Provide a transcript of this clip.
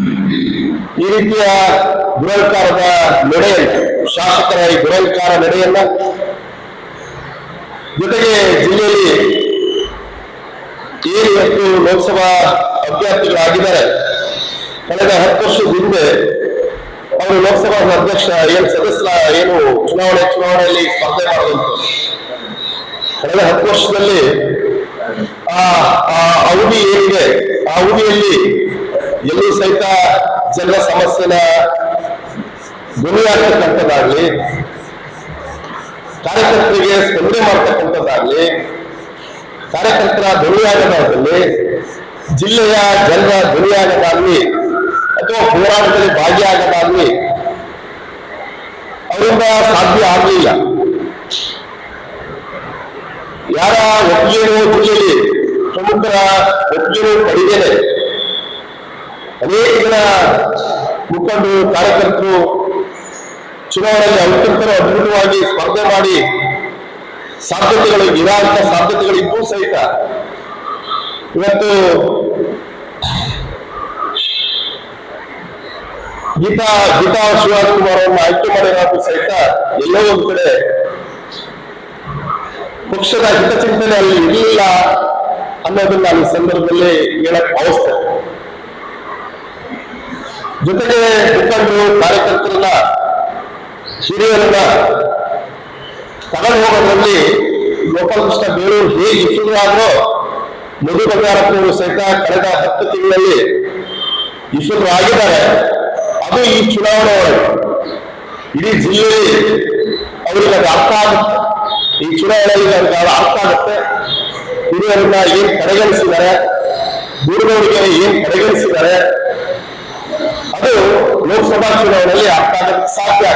ಈ ರೀತಿಯ ದುರಹಂಕಾರದ ನಡೆ ಶಾಸಕರ ಈ ದುರಹಂಕಾರ ನಡೆಯಲ್ಲ. ಜೊತೆಗೆ ಜಿಲ್ಲೆಯಲ್ಲಿ ಏನು ಇವತ್ತು ಲೋಕಸಭಾ ಅಭ್ಯರ್ಥಿಗಳಾಗಿದ್ದಾರೆ ಕಳೆದ ಹತ್ತು ವರ್ಷದ ಹಿಂದೆ ಅವರು ಲೋಕಸಭಾ ಅಧ್ಯಕ್ಷ ಏನು ಸದಸ್ಯ, ಏನು ಚುನಾವಣೆ, ಚುನಾವಣೆಯಲ್ಲಿ ಸ್ಪರ್ಧೆ ಮಾಡುವಂತ ಕಳೆದ ಹತ್ತು ವರ್ಷದಲ್ಲಿ ಆ ಅವಧಿ ಏನಿದೆ, ಆ ಅವಧಿಯಲ್ಲಿ ಎಲ್ಲೂ ಸಹಿತ ಜನರ ಸಮಸ್ಯೆನ ಧ್ವನಿಯಾಗ್ತಕ್ಕಂಥದ್ದಾಗ್ಲಿ ಕಾರ್ಯಕರ್ತರಿಗೆ ಸ್ಪಂದನೆ ಮಾಡ್ತಕ್ಕಂಥದ್ದಾಗ್ಲಿ, ಕಾರ್ಯಕರ್ತರ ಧ್ವನಿಯಾಗದಾಗಲಿ ಜಿಲ್ಲೆಯ ಜನರ ಧ್ವನಿಯಾಗದಾಗ್ಲಿ ಅಥವಾ ಹೋರಾಟದಲ್ಲಿ ಭಾಗಿಯಾಗದಾಗ್ಲಿ ಅವರಿಂದ ಸಾಧ್ಯ ಆಗಲಿಲ್ಲ. ಯಾರ ಒಪ್ಪಿಗೆ ಜಿಲ್ಲೆಯಲ್ಲಿ ಪ್ರಮುಖರ ಒಪ್ಪಿಗೆ ಪಡೆದೇನೆ. ಅನೇಕ ಜನ ಮುಖಂಡರು, ಕಾರ್ಯಕರ್ತರು ಚುನಾವಣೆಯಲ್ಲಿ ಅತ್ಯಂತ ಅದ್ಭುತವಾಗಿ ಸ್ಪರ್ಧೆ ಮಾಡಿ ಸಾಧ್ಯತೆಗಳು ಇರಾಂತ ಸಾಧ್ಯತೆಗಳಿಗೂ ಸಹಿತ ಇವತ್ತು ಗೀತಾ ಗೀತಾ ಶಿವರಾಜಕುಮಾರ್ ಅವರನ್ನು ಆಯ್ಕೆ ಮಾಡಿರೋದು ಸಹಿತ ಎಲ್ಲೋ ಒಂದ್ ಕಡೆ ಪಕ್ಷದ ಹಿತಚಿಂತನೆ ಅಲ್ಲಿ ಇರಲಿಲ್ಲ ಅನ್ನೋದನ್ನ ನಾನು ಈ ಸಂದರ್ಭದಲ್ಲಿ ಹೇಳಕ್ ಭಾವಿಸ್ತೇನೆ. ಜೊತೆಗೆ ಮುಖಂಡರು ಕಾರ್ಯಕರ್ತರನ್ನ ಹಿರಿಯರನ್ನ ತಗೊಂಡು ಹೋಗೋದ್ರಲ್ಲಿ ಗೋಪಾಲಕೃಷ್ಣ ಬೇಳೂರು ಹೇಗೆ ವಿಫಲರಾದ್ರೋ ಮಧು ಬಂಗಾರಪ್ಪನವರು ಸಹಿತ ಕಳೆದ ಹತ್ತು ತಿಂಗಳಲ್ಲಿ ವಿಫಲರಾಗಿದ್ದಾರೆ ಅದು ಈ ಚುನಾವಣೆ ಇಡೀ ಜಿಲ್ಲೆಯಲ್ಲಿ ಅವರಿಗೆ ಅದು ಅರ್ಥ ಆಗುತ್ತೆ. ಈ ಚುನಾವಣೆಯಲ್ಲಿ ಅವ್ರಿಗೆ ಅರ್ಥ ಆಗುತ್ತೆ. ಹಿರಿಯರನ್ನ ಏನ್ ಕಡೆಗಣಿಸಿದ್ದಾರೆ, ದೂರದವರಿಗೆ ಏನ್ ಕಡೆಗಣಿಸಿದ್ದಾರೆ लोकसभा चुनावದಲ್ಲಿ ಆಗ್ತಾ ಇದ್ದ ಸಾಧ್ಯ